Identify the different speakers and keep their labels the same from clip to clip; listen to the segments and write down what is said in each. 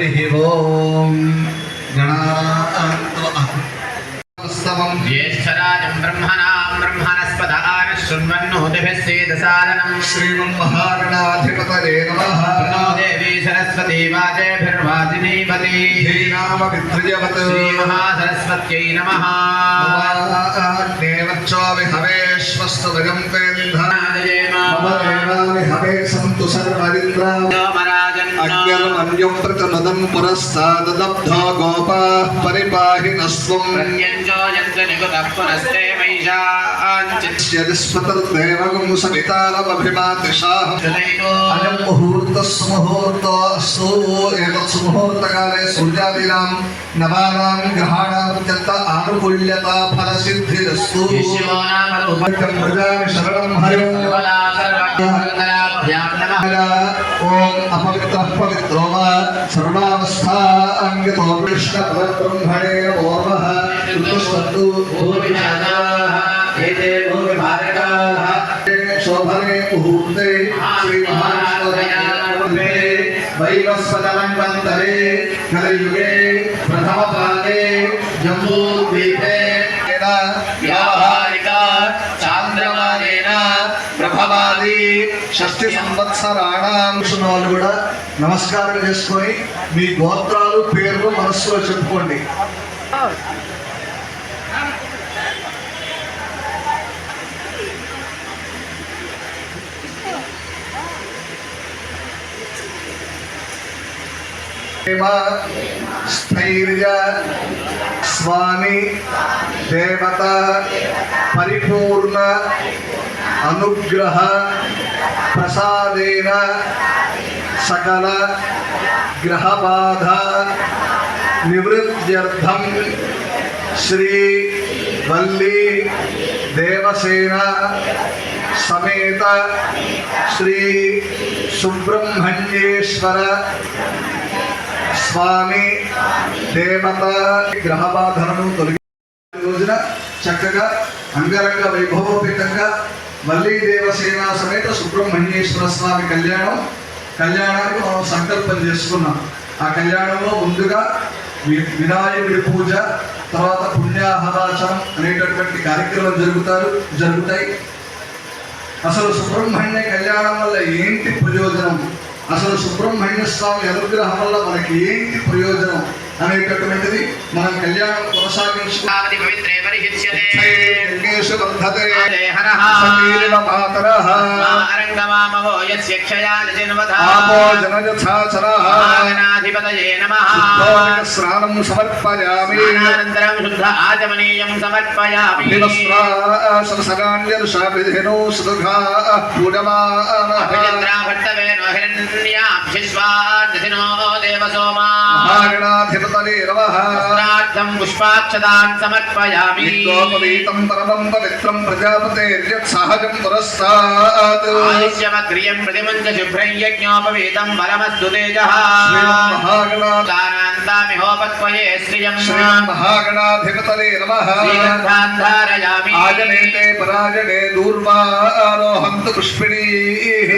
Speaker 1: हरिः ओम् गणान्तमं
Speaker 2: ज्येष्ठराजं ब्रह्मणां ब्रह्मणस्पदान शृण्वन्नोतिभिः सेदसादनं
Speaker 1: श्रीमन् महागणाधिपतये
Speaker 2: नमः देवी सरस्वती वाजेभिर्वाजिनीपति
Speaker 1: श्रीरामवित्रयवत्
Speaker 2: श्रीमहासरस्वत्यै नमः
Speaker 1: हवेश्वस्तु विगम्पेन्द्रादये मम हवे सन्तु सर्वरिन्द्रा अज्ञमन्युप्रतमदं
Speaker 2: पुरस्तादलब्धो गोपाः परिपाहिनस्वं पुनस्ते
Speaker 1: मयिषाञ्चिष्यतिस्वतर्देवगं सवितारमभिमातिशाहं मुहूर्तस्मुहूर्तस्तु
Speaker 2: एतत् सुमुहूर्तकाले सूर्यादीनां
Speaker 1: नवानां ग्रहाणामत्यन्त आनुकूल्यता
Speaker 2: फलसिद्धिरस्तु शरणं हरिं
Speaker 1: ఓం అపవిత్ర పవిత్రో వా సర్వావస్థా అంగతో కృష్ణ పరబ్రహ్మణే ఓర్వః ఋతుస్వంతు భూమి
Speaker 2: నాదాః ఏతే
Speaker 1: భూమి షష్ఠి సంవత్సరాణం. వాళ్ళు కూడా నమస్కారం చేసుకొని మీ గోత్రాలు పేర్లు మనస్సులో చెప్పుకోండి. స్థైర్య స్వామి దేవత పరిపూర్ణ అనుగ్రహ ప్రసాదేన సకల గ్రహబాధ నివృత్ర్థం శ్రీ వల్లి దేవసేన సమేత శ్రీ సుబ్రహ్మణ్యేశ్వర స్వామి దేవత గ్రహబాధలను తొలగి రోజున చక్కగా అంగరంగ వైభవోపేతంగా మళ్ళీ దేవసేన సమేత సుబ్రహ్మణ్యేశ్వర స్వామి కళ్యాణం. కళ్యాణానికి మనం సంకల్పం చేసుకున్నాం. ఆ కళ్యాణంలో ముందుగా వినాయకుడి పూజ తర్వాత పుణ్యాహవాచనం అనేటటువంటి కార్యక్రమం జరుగుతారు జరుగుతాయి. అసలు సుబ్రహ్మణ్య కళ్యాణం వల్ల ఏంటి ప్రయోజనం? అసలు సుబ్రహ్మణ్య స్వామి అనుగ్రహం వల్ల మనకి ఏంటి ప్రయోజనం అనేటటువంటిది మనం కళ్యాణం కొనసాగించుకుంటే స్నానం సమర్పయామి
Speaker 2: అనంతరం శుద్ధ ఆచమనీయం సమర్పయామి
Speaker 1: సగాన్యర్షాభిధేను
Speaker 2: సుధా పూజమాభిశ్వాదినో దేవసోమా
Speaker 1: మహాగణాధిపతలే నమః
Speaker 2: పుష్పాక్షదాన్ సమర్పయామి
Speaker 1: పవిత్రం పరమం పవిత్రం ప్రజాపతే సహజం పురస్తాత్
Speaker 2: ఆయుష్యమగ్రియం ప్రతిమంచ శుభ్రం యజ్ఞోపవీతం బలమస్తు తేజః.
Speaker 1: మహాగణా
Speaker 2: దానాంతామిహోపత్వయే శ్రియం.
Speaker 1: శ్రీమన్మహాగణాధిపతనే నమః.
Speaker 2: శ్రీగంధాన్ ధారయామి
Speaker 1: ఆజనేతే పరాజనే దూర్వారోహంతు పుష్పిణీః.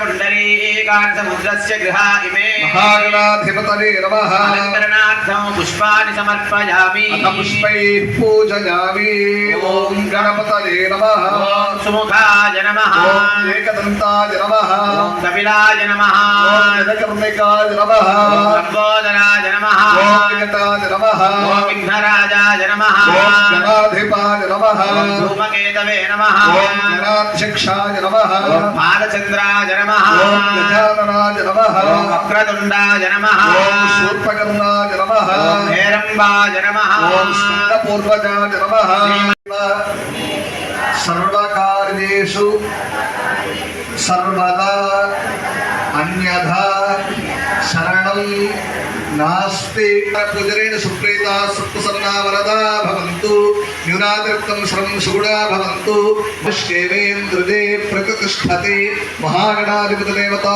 Speaker 2: పుండరీకాన్ సముద్రస్య గృహా ఇమే.
Speaker 1: మహాగణాధిపతనే నమః.
Speaker 2: అలంకరణార్థం పుష్పాన్ని సమర్పయామి.
Speaker 1: పుష్పైః పూజయామి. ఓం గణపతయే నమః.
Speaker 2: సుముఖాయ నమః.
Speaker 1: ఏకదంతాయ నమః.
Speaker 2: కపిలాయ నమః.
Speaker 1: జనకర్ణికాయ నమః.
Speaker 2: లంబోదరాయ నమః.
Speaker 1: వికటాయ నమః.
Speaker 2: విఘ్నరాజాయ నమః.
Speaker 1: ఓం గణాధిపాయ నమః.
Speaker 2: ధూమకేతవే నమః.
Speaker 1: ఓం గణాధ్యక్షాయ నమః.
Speaker 2: ఓం బాలచంద్రాయ నమః.
Speaker 1: గజాననాయ నమః.
Speaker 2: వక్రతుండాయ నమః.
Speaker 1: శూర్పకర్ణాయ నమః.
Speaker 2: ఓం హేరంబాయ నమః.
Speaker 1: స్కందపూర్వజాయ నమః. సర్వకార్యేషు సర్వదా అన్యథా శరణం నాస్తి. పూజరేణ సుప్రీత సుప్రసన్నా వరదా భవంతు న్యూనాతిరిక్తం శ్రం సుగుణా భవంతు. పుష్కేవేంద్రదే ప్రతిష్టతే మహాగణాధిపతి దేవతా.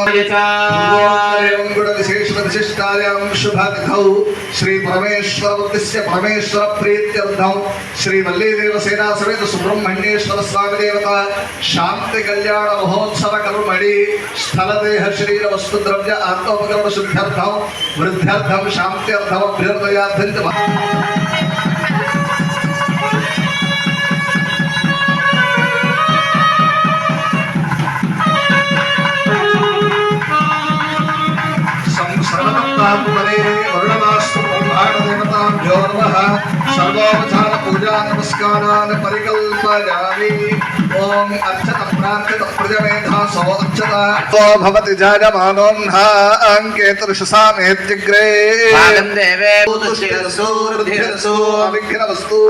Speaker 1: గుణ విశేష విశిష్టాయాం శుభాతిథౌ శ్రీ పరమేశ్వర ఉద్దేశ్య పరమేశ్వర ప్రీత్యర్థం శ్రీ వల్లీదేవ సేనా సమేత సుబ్రహ్మణ్యేశ్వర స్వామి దేవత. శాంతి కళ్యాణ మహోత్సవ కర్మణి స్థలదేహ శరీర వస్తు ద్రవ్య ఆత్మోపకరణ శుద్ధ్యర్థం వృద్ధ్యర్థం శాంత్యర్థం అభ్యుదయార్థం സർവോപചാര പൂജാ നമസ്കാരാന് പരികൽപ്പയാമി ഓം അർച്ചത പ്രാർത്ഥിത പ്രജമേധാ സോ അർച്ചത ഓ ഭവതി ജാജമാനോഹ
Speaker 2: അങ്കേതൃഷസാമേത്യഗ്രേ ദേവേ സൂർധിരസൂ വിഘ്നവസ്തു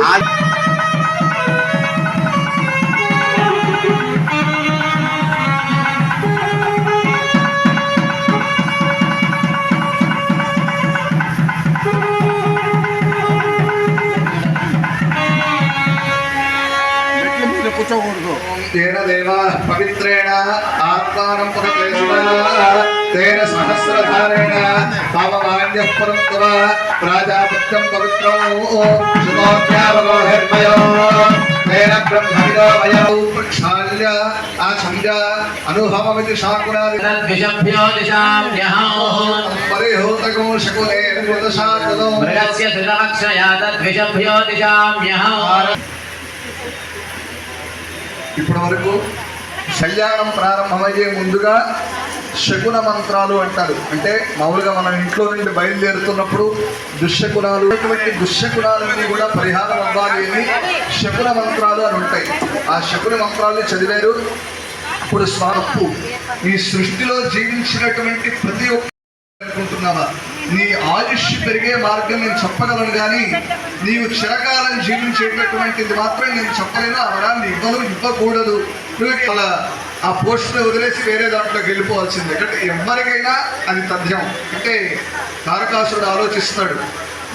Speaker 1: तेन देवाः पवित्रेण आत्मानं पुरकेशेन तेन सहस्रधारेण पावमान्यः परन्तव प्राजापत्यं पवित्रौ। सुमोऽप्यावगोहिर्मयो तेन ब्रह्मविदो वयौ प्रक्षाल्य आछन्द अनुभवमिति शाकुरादिभ्यो दिशां
Speaker 2: यहोः परिहोतको
Speaker 1: शकुले मृदशाकुलो मृगस्य
Speaker 2: त्रिलक्षया तद्भिषभ्यो दिशां यहोः
Speaker 1: ఇప్పటి వరకు కళ్యాణం ప్రారంభమయ్యే ముందుగా శకున మంత్రాలు అంటారు. అంటే మామూలుగా మనం ఇంట్లో నుండి బయలుదేరుతున్నప్పుడు దుశ్శకునాలు ఇటువంటి దుశ్శకునాలన్నీ కూడా పరిహారం అవ్వాలి అని శకున మంత్రాలు అని ఉంటాయి. ఆ శకున మంత్రాలు చదివారు. ఇప్పుడు స్వాప్పు ఈ సృష్టిలో జీవించినటువంటి ప్రతి ఒక్క అనుకుంటున్నావా? నీ ఆయుష్ పెరిగే మార్గం నేను చెప్పగలను కానీ నీవు చిరకాలం జీవించేటటువంటిది మాత్రం నేను చెప్పలేను. ఆ వరాన్ని ఇవ్వను ఇవ్వకూడదు. నువ్వు అలా ఆ పోస్ట్ని వదిలేసి వేరే దాంట్లోకి వెళ్ళిపోవాల్సిందే. అంటే ఎవరికైనా అది తథ్యం. అంటే తారకాసురుడు ఆలోచిస్తాడు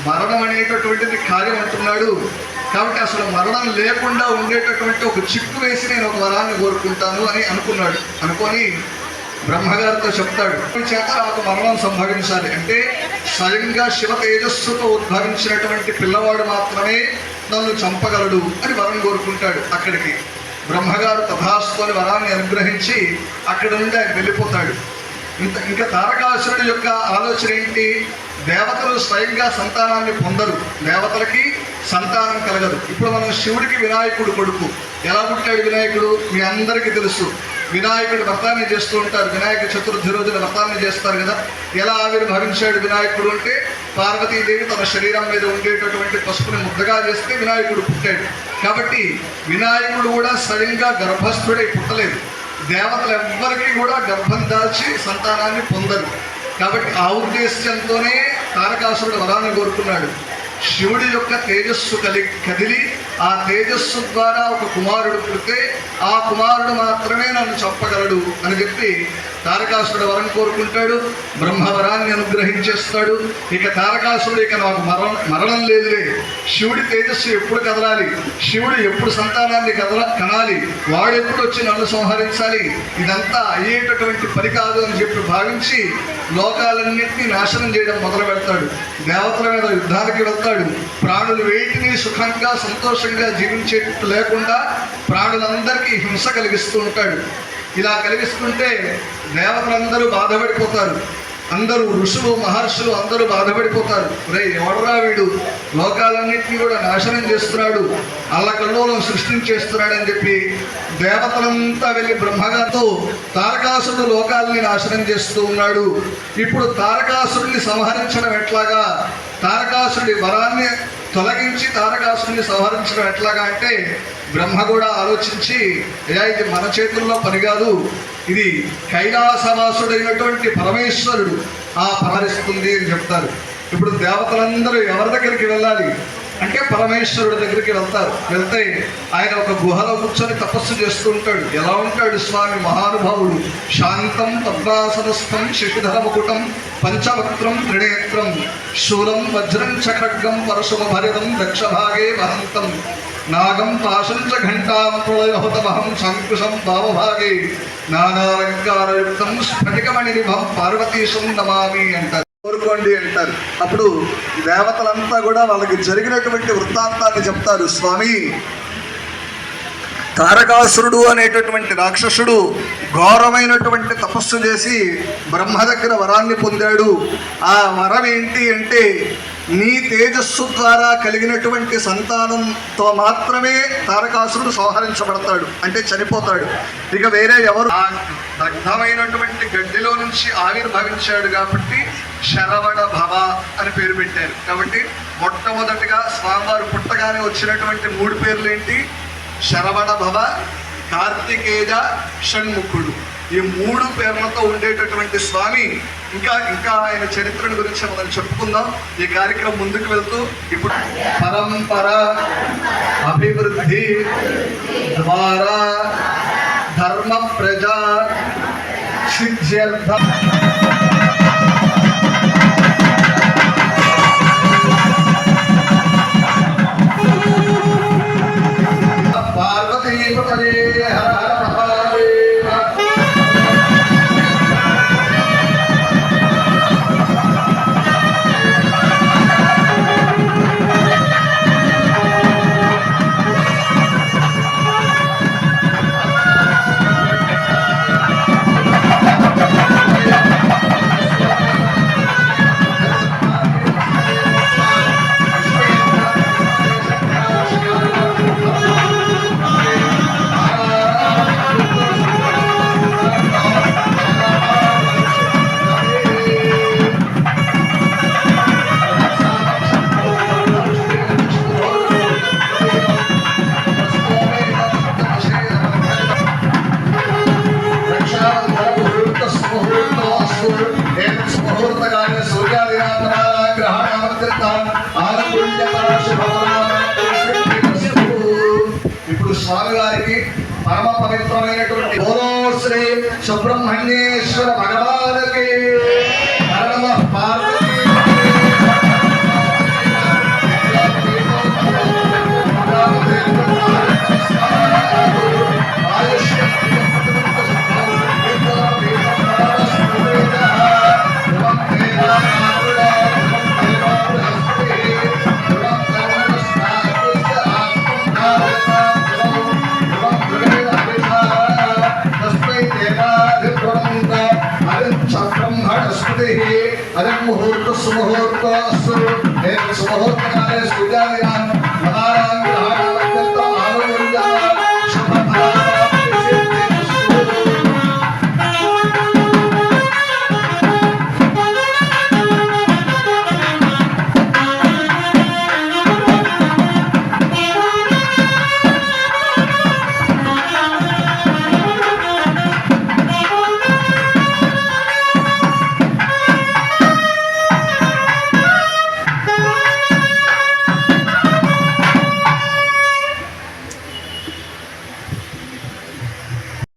Speaker 1: మరణం అనేటటువంటిది కార్యం అంటున్నాడు. కాబట్టి అసలు మరణం లేకుండా ఉండేటటువంటి ఒక చిక్కు వేసి నేను ఒక వరాన్ని కోరుకుంటాను అని అనుకున్నాడు. అనుకొని బ్రహ్మగారితో చెప్తాడు. చేత నాకు మరణం సంభవించాలి. అంటే స్వయంగా శివ తేజస్సుతో ఉద్భవించినటువంటి పిల్లవాడు మాత్రమే నన్ను చంపగలడు అని వరం కోరుకుంటాడు అక్కడికి. బ్రహ్మగారు తథాస్తు అని వరాన్ని అనుగ్రహించి అక్కడ నుండి ఆయన వెళ్ళిపోతాడు. ఇంత ఇంకా తారకాసురుడి యొక్క ఆలోచన ఏంటి? దేవతలు స్వయంగా సంతానాన్ని పొందరు. దేవతలకి సంతానం కలగదు. ఇప్పుడు మనం శివుడికి వినాయకుడు కొడుకు. ఎలా పుట్టాడు వినాయకుడు? మీ అందరికీ తెలుసు. వినాయకుడు వ్రతాన్ని చేస్తూ ఉంటారు. వినాయక చతుర్థి రోజున వ్రతాన్ని చేస్తారు కదా. ఎలా ఆవిర్భవించాడు వినాయకుడు అంటే పార్వతీదేవి తన శరీరం మీద ఉండేటటువంటి పసుపుని ముద్దగా చేస్తే వినాయకుడు పుట్టాడు. కాబట్టి వినాయకుడు కూడా సరిగ్గా గర్భస్థుడై పుట్టలేదు. దేవతలు ఎవ్వరికీ కూడా గర్భం దాల్చి సంతానాన్ని పొందరు. కాబట్టి ఆ ఉద్దేశ్యంతోనే తారకాసురుడు వరాన్ని కోరుకున్నాడు. శివుడి యొక్క తేజస్సు కలి కదిలి ఆ తేజస్సు ద్వారా ఒక కుమారుడు పుడితే ఆ కుమారుడు మాత్రమే నన్ను చెప్పగలడు అని చెప్పి తారకాసురుడు వరం కోరుకుంటాడు బ్రహ్మవరాన్ని అనుగ్రహించేస్తాడు. ఇక తారకాసుడు ఇక నాకు మరణం మరణం లేదులే. శివుడి తేజస్సు ఎప్పుడు కదలాలి? శివుడు ఎప్పుడు సంతానాన్ని కదల కనాలి? వాడు ఎప్పుడు వచ్చి నన్ను సంహరించాలి? ఇదంతా అయ్యేటటువంటి పని కాదు అని చెప్పి భావించి లోకాలన్నింటినీ నాశనం చేయడం మొదలు పెడతాడు దేవతల మీద యుద్ధాలకి వెళ్తాడు. ప్రాణులు వేటిని సుఖంగా సంతోషంగా జీవించేటట్టు లేకుండా ప్రాణులందరికీ హింస కలిగిస్తూ ఉంటాడు. ఇలా కలిగిస్తుంటే దేవతలందరూ బాధపడిపోతారు. అందరూ ఋషులు మహర్షులు అందరూ బాధపడిపోతారు. రే ఎవడరా వీడు? లోకాలన్నింటినీ కూడా నాశనం చేస్తున్నాడు. అల్లకల్లోలం సృష్టించేస్తున్నాడని చెప్పి దేవతలంతా వెళ్ళి బ్రహ్మగారితో తారకాసుడు లోకాలని నాశనం చేస్తూ ఉన్నాడు. ఇప్పుడు తారకాసుడిని సంహరించడం ఎట్లాగా? తారకాసురుడి వరాన్ని తొలగించి తారకాసుడిని సంహరించడం ఎట్లాగా అంటే బ్రహ్మ కూడా ఆలోచించి అయ్యా ఇది మన చేతుల్లో పని కాదు. ఇది కైలాసవాసుడైనటువంటి పరమేశ్వరుడు. ఆ పరమరిస్తుంది అని చెప్తారు. ఇప్పుడు దేవతలందరూ ఎవరి దగ్గరికి వెళ్ళాలి? అంటే పరమేశ్వరుడి దగ్గరికి వెళ్తారు. వెళ్తే ఆయన ఒక గుహలో కూర్చొని తపస్సు చేస్తూ ఉంటాడు. ఎలా ఉంటాడు స్వామి? మహానుభావుడు. శాంతం పద్మాసనస్థం శశిధరముకుటం పంచవక్త్రం త్రినేత్రం శూలం వజ్రం చఖడ్గం పరశుభ భరితం దక్షభాగే మహంతం నాగం పాశం చ ఘంటాం ప్రళయహుతమహం సంకుశం భావభాగే. నానాలంకారయుక్తం స్ఫటికమణి నిభం పార్వతీశం నమామి అంటారు. కోరుకోండి అంటారు. అప్పుడు దేవతలంతా కూడా వాళ్ళకి జరిగినటువంటి వృత్తాంతాన్ని చెప్తారు. స్వామి తారకాసురుడు అనేటటువంటి రాక్షసుడు ఘోరమైనటువంటి తపస్సు చేసి బ్రహ్మ దగ్గర వరాన్ని పొందాడు. ఆ వరం ఏంటి అంటే నీ తేజస్సు ద్వారా కలిగినటువంటి సంతానంతో మాత్రమే తారకాసురుడు సంహరించబడతాడు అంటే చనిపోతాడు. ఇక వేరే ఎవరు? ఆ దగ్ధమైనటువంటి గడ్డిలో నుంచి ఆవిర్భవించాడు కాబట్టి శరవణ భవ అని పేరు పెట్టారు. కాబట్టి మొట్టమొదటిగా స్వామివారు పుట్టగానే వచ్చినటువంటి మూడు పేర్లు ఏంటి? శరవణ భవ కార్తికేయ షణ్ముఖుడు. ఈ మూడు పేర్లతో ఉండేటటువంటి స్వామి ఇంకా ఇంకా ఆయన చరిత్రను గురించి మనం చెప్పుకుందాం. ఈ కార్యక్రమం ముందుకు వెళ్తూ ఇప్పుడు పరంపర అభివృద్ధి ద్వారా ధర్మ ప్రజా సిద్ధ్యర్థ. పార్వతీపదే హర స్వామి వారికి పరమ పవిత్రమైనటువంటి ఓలో శ్రీ సుబ్రహ్మణ్యేశ్వర భగవానికి सुमुहूर्त सुमुहूर्त काले सूर्यायाम